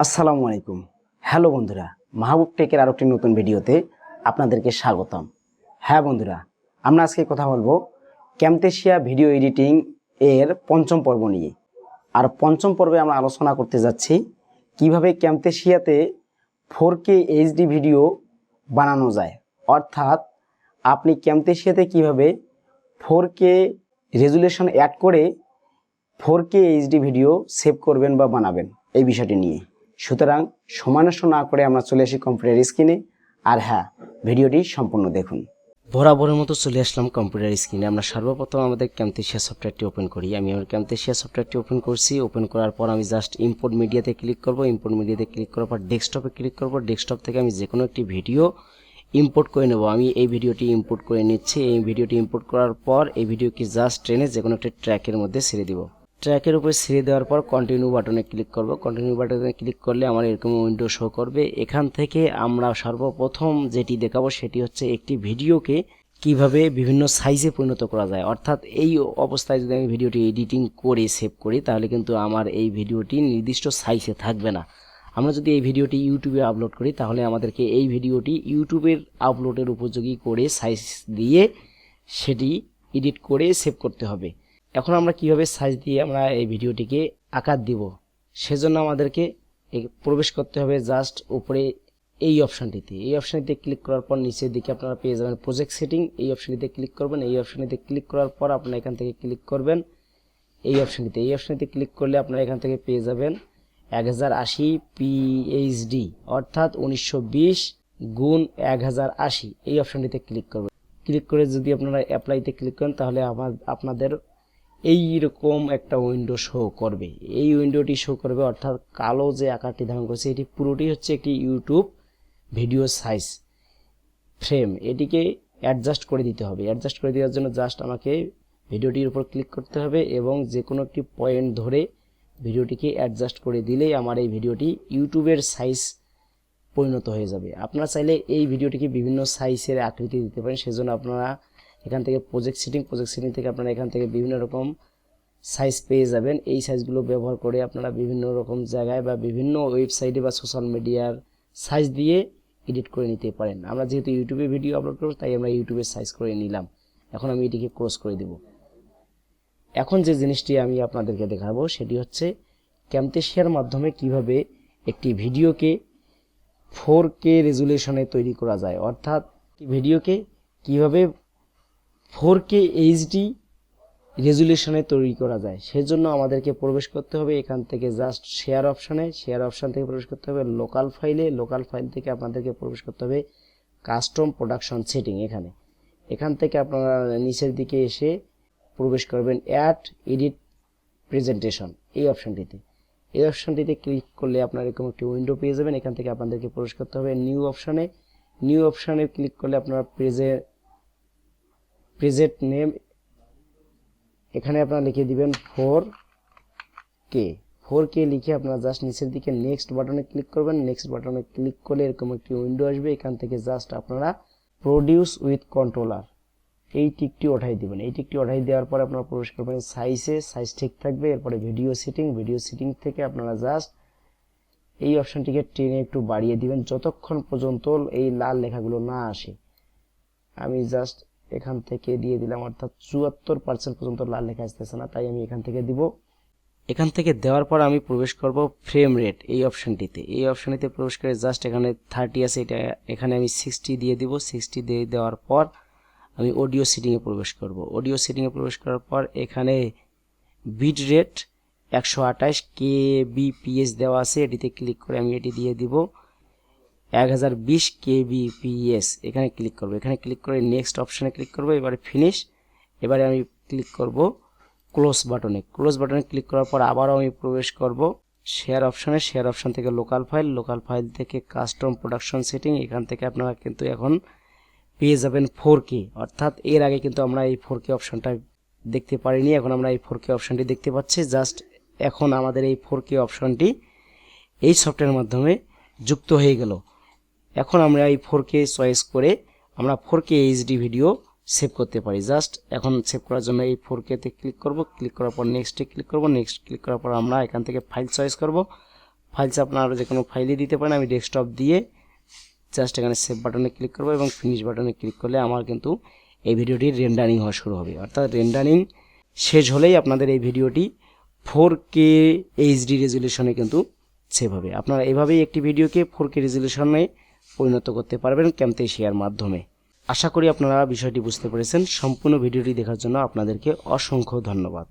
আসসালামু আলাইকুম। হ্যালো বন্ধুরা, মাহবুব টেকের আরও একটি নতুন ভিডিওতে আপনাদেরকে স্বাগতম। হ্যাঁ বন্ধুরা, আমরা আজকে কথা বলব ক্যামতেশিয়া ভিডিও এডিটিং এর পঞ্চম পর্ব নিয়ে। আর পঞ্চম পর্বে আমরা আলোচনা করতে যাচ্ছি কীভাবে ক্যামতেশিয়াতে ফোর কে এইচডি ভিডিও বানানো যায়। অর্থাৎ আপনি ক্যামতেশিয়াতে কীভাবে ফোর কে রেজুলেশন অ্যাড করে four K HD video save করবেন বা বানাবেন এই বিষয়টি নিয়ে। সুতরাং সমানস্য না করে আমরা চলে আসি কম্পিউটার স্ক্রিনে। আর হ্যাঁ ভিডিওটি সম্পূর্ণ দেখুন। বরাবরের মতো চলে আসলাম কম্পিউটার স্ক্রিনে। আমরা সর্বপ্রথম আমাদের ক্যামতেশিয়া সফটওয়্যারটি ওপেন করি। আমি আমার ক্যামতেশিয়া সফটওয়্যারটি ওপেন করছি। ওপেন করার পর আমি জাস্ট ইম্পোর্ট মিডিয়াতে ক্লিক করব। ইম্পোর্ট মিডিয়াতে ক্লিক করার পর ডেস্কটপে ক্লিক করব। ডেস্কটপ থেকে আমি যে কোনো একটি ভিডিও ইম্পোর্ট করে নেব। আমি এই ভিডিওটি ইম্পোর্ট করে নিচ্ছি। এই ভিডিওটি ইম্পোর্ট করার পর এই ভিডিওকে জাস্ট ট্রেনে যে কোনো একটা ট্র্যাকের মধ্যে ছেড়ে দিব। ট্র্যাকের উপরে ছেড়ে দেওয়ার পর কন্টিনিউ বাটনে ক্লিক করব। কন্টিনিউ বাটনে ক্লিক করলে আমার এরকম উইন্ডো শো করবে। এখান থেকে আমরা সর্বপ্রথম যেটি দেখাবো সেটি হচ্ছে একটি ভিডিওকে কীভাবে বিভিন্ন সাইজে পরিণত করা যায়। অর্থাৎ এই অবস্থায় যদি আমি ভিডিওটি এডিটিং করে সেভ করি, তাহলে কিন্তু আমার এই ভিডিওটি নির্দিষ্ট সাইজে থাকবে না। আমরা যদি এই ভিডিওটি ইউটিউবে আপলোড করি, তাহলে আমাদেরকে এই ভিডিওটি ইউটিউবের আপলোডের উপযোগী করে সাইজ দিয়ে সেটি এডিট করে সেভ করতে হবে। এখন আমরা কীভাবে সাইজ দিয়ে আমরা এই ভিডিওটিকে আকার দিব? সেজন্য আমাদেরকে প্রবেশ করতে হবে জাস্ট উপরে এই অপশানটিতে এই অপশানটিতে ক্লিক করার পর নিচের দিকে আপনারা পেয়ে যাবেন প্রজেক্ট সেটিং এই অপশানটিতে ক্লিক করবেন। এই অপশানটিতে ক্লিক করার পর আপনারা এখান থেকে ক্লিক করবেন এই অপশানটিতে এই অপশানটিতে ক্লিক করলে আপনারা এখান থেকে পেয়ে যাবেন এক হাজার আশি পিএইচডি অর্থাৎ উনিশশো বিশ গুণ এক হাজার আশি। এই অপশানটিতে ক্লিক করবেন। ক্লিক করে যদি আপনারা অ্যাপ্লাইতে ক্লিক করেন তাহলে আমার, আপনাদের এই রকম একটা উইন্ডো শো করবে। এই উইন্ডোটি শো করবে অর্থাৎ কালো যে আকারটি ধারণ করেছে, এটি পুরোটি হচ্ছে একটি ইউটিউব ভিডিও সাইজ ফ্রেম এটিকে অ্যাডজাস্ট করে দিতে হবে। অ্যাডজাস্ট করে দেওয়ার জন্য জাস্ট আমাকে ভিডিওটির উপর ক্লিক করতে হবে এবং যে কোনো একটি পয়েন্ট ধরে ভিডিওটিকে অ্যাডজাস্ট করে দিলেই আমার এই ভিডিওটি ইউটিউবের সাইজ পরিণত হয়ে যাবে। আপনারা চাইলে এই ভিডিওটিকে বিভিন্ন সাইজের আকৃতি দিতে পারেন, সেজন্য আপনারা এখান থেকে প্রজেক্ট সেটিং প্রজেক্ট সেটিং থেকে আপনারা এখান থেকে বিভিন্ন রকম সাইজ পেয়ে যাবেন। এই সাইজগুলো ব্যবহার করে আপনারা বিভিন্ন রকম জায়গায় বা বিভিন্ন ওয়েবসাইটে বা সোশ্যাল মিডিয়ার সাইজ দিয়ে এডিট করে নিতে পারেন। আমরা যেহেতু ইউটিউবে ভিডিও আপলোড করব, তাই আমরা ইউটিউবে সাইজ করে নিলাম। এখন আমি এটিকে ক্রস করে দেব। এখন যে জিনিসটি আমি আপনাদেরকে দেখাবো, সেটি হচ্ছে ক্যামতেশিয়ার মাধ্যমে কীভাবে একটি ভিডিওকে ফোর কে রেজুলেশনে তৈরি করা যায়। অর্থাৎ ভিডিওকে কীভাবে ফোর কে এইচডি রেজুলেশনে তৈরি করা যায়। সেজন্য আমাদেরকে প্রবেশ করতে হবে এখান থেকে জাস্ট শেয়ার অপশানে শেয়ার অপশান থেকে প্রবেশ করতে হবে লোকাল ফাইলে লোকাল ফাইল থেকে আপনাদেরকে প্রবেশ করতে হবে কাস্টম প্রোডাকশন সেটিং এখানে। এখান থেকে আপনারা নিচের দিকে এসে প্রবেশ করবেন অ্যাড এডিট প্রেজেন্টেশন এই অপশানটিতে এই অপশানটিতে ক্লিক করলে আপনার এরকম একটি উইন্ডো পেয়ে যাবেন। এখান থেকে আপনাদেরকে প্রবেশ করতে হবে নিউ অপশানে নিউ অপশানে ক্লিক করলে আপনারা প্রেজে প্রেজেন্ট নেম এখানে আপনারা লিখে দিবেন ফোর কে ফোর কে লিখে আপনারা জাস্ট নিচের দিকে নেক্সট বাটনে ক্লিক করবেন। নেক্সট বাটনে ক্লিক করলে এরকম একটি উইন্ডো আসবে। এখান থেকে জাস্ট আপনারা প্রডিউস উইথ কন্ট্রোলার এই টিকটি ওঠাই দিবেন। এই টিকটি ওঠাই দেওয়ার পর আপনারা প্রবেশ করবেন সাইজে সাইজ ঠিক থাকবে। এরপরে ভিডিও সেটিং ভিডিও সেটিং থেকে আপনারা জাস্ট এই অপশনটিকে টেনে একটু বাড়িয়ে দিবেন। যতক্ষণ পর্যন্ত এই লাল লেখাগুলো না আসে। আমি জাস্ট এখান থেকে দিয়ে দিলাম, অর্থাৎ চুয়াত্তর পার্সেন্ট পর্যন্ত লাল লেখা আসতেছে না, তাই আমি এখান থেকে দিব। এখান থেকে দেওয়ার পর আমি প্রবেশ করব ফ্রেম রেট এই অপশানটিতে এই অপশনটিতে প্রবেশ করে জাস্ট এখানে থার্টি আছে, এটা এখানে আমি সিক্সটি দিয়ে দিব। সিক্সটি দিয়ে দেওয়ার পর আমি অডিও সেটিংয়ে প্রবেশ করব। অডিও সেটিংয়ে প্রবেশ করার পর এখানে বিট রেট একশো আঠাশ কে বিপিএস দেওয়া আছে, এটিতে ক্লিক করে আমি এটি দিয়ে দিব। এক হাজার বিশ এখানে ক্লিক করব। এখানে ক্লিক করে নেক্সট অপশানে ক্লিক করব। এবারে ফিনিশ এবারে আমি ক্লিক করব ক্লোজ বাটনে ক্লোজ বাটনে ক্লিক করার পর আবারও আমি প্রবেশ করব শেয়ার অপশানে শেয়ার অপশান থেকে লোকাল ফাইল লোকাল ফাইল থেকে কাস্টম প্রোডাকশন সেটিং এখান থেকে আপনারা কিন্তু এখন পেয়ে যাবেন ফোর কে অর্থাৎ এর আগে কিন্তু আমরা এই ফোর কে অপশানটা দেখতে পারিনি। এখন আমরা এই ফোর কে অপশানটি দেখতে পাচ্ছি। জাস্ট এখন আমাদের এই ফোর কে অপশানটি এই সফটওয়্যারের মাধ্যমে যুক্ত হয়ে গেল। এখন আমরা এই ফোর কে চয়েস করে আমরা four K HD video save করতে পারি। জাস্ট এখন সেভ করার জন্য এই ফোর কেতে ক্লিক করব। ক্লিক করার পর নেক্সটে ক্লিক করব। নেক্সট ক্লিক করার পর আমরা এখান থেকে ফাইল চয়েস করব। ফাইলস আপনারা যে কোনো ফাইলে দিতে পারেন। আমি ডেস্কটপ দিয়ে জাস্ট এখানে সেভ বাটনে ক্লিক করব এবং ফিনিশ বাটনে ক্লিক করলে আমার কিন্তু এই ভিডিওটি রেন্ডারিং হওয়া শুরু হবে। অর্থাৎ রেন্ডারিং শেষ হলেই আপনাদের এই ভিডিওটি ফোর কে এইচডি রেজুলেশনে কিন্তু সেভ হবে। আপনারা এভাবেই একটি ভিডিওকে ফোর কে রেজুলেশনে পরিণত করতে পারবেন ক্যামতেশিয়ার মাধ্যমে। আশা করি আপনারা বিষয়টি বুঝতে পেরেছেন। সম্পূর্ণ ভিডিওটি দেখার জন্য আপনাদেরকে অসংখ্য ধন্যবাদ।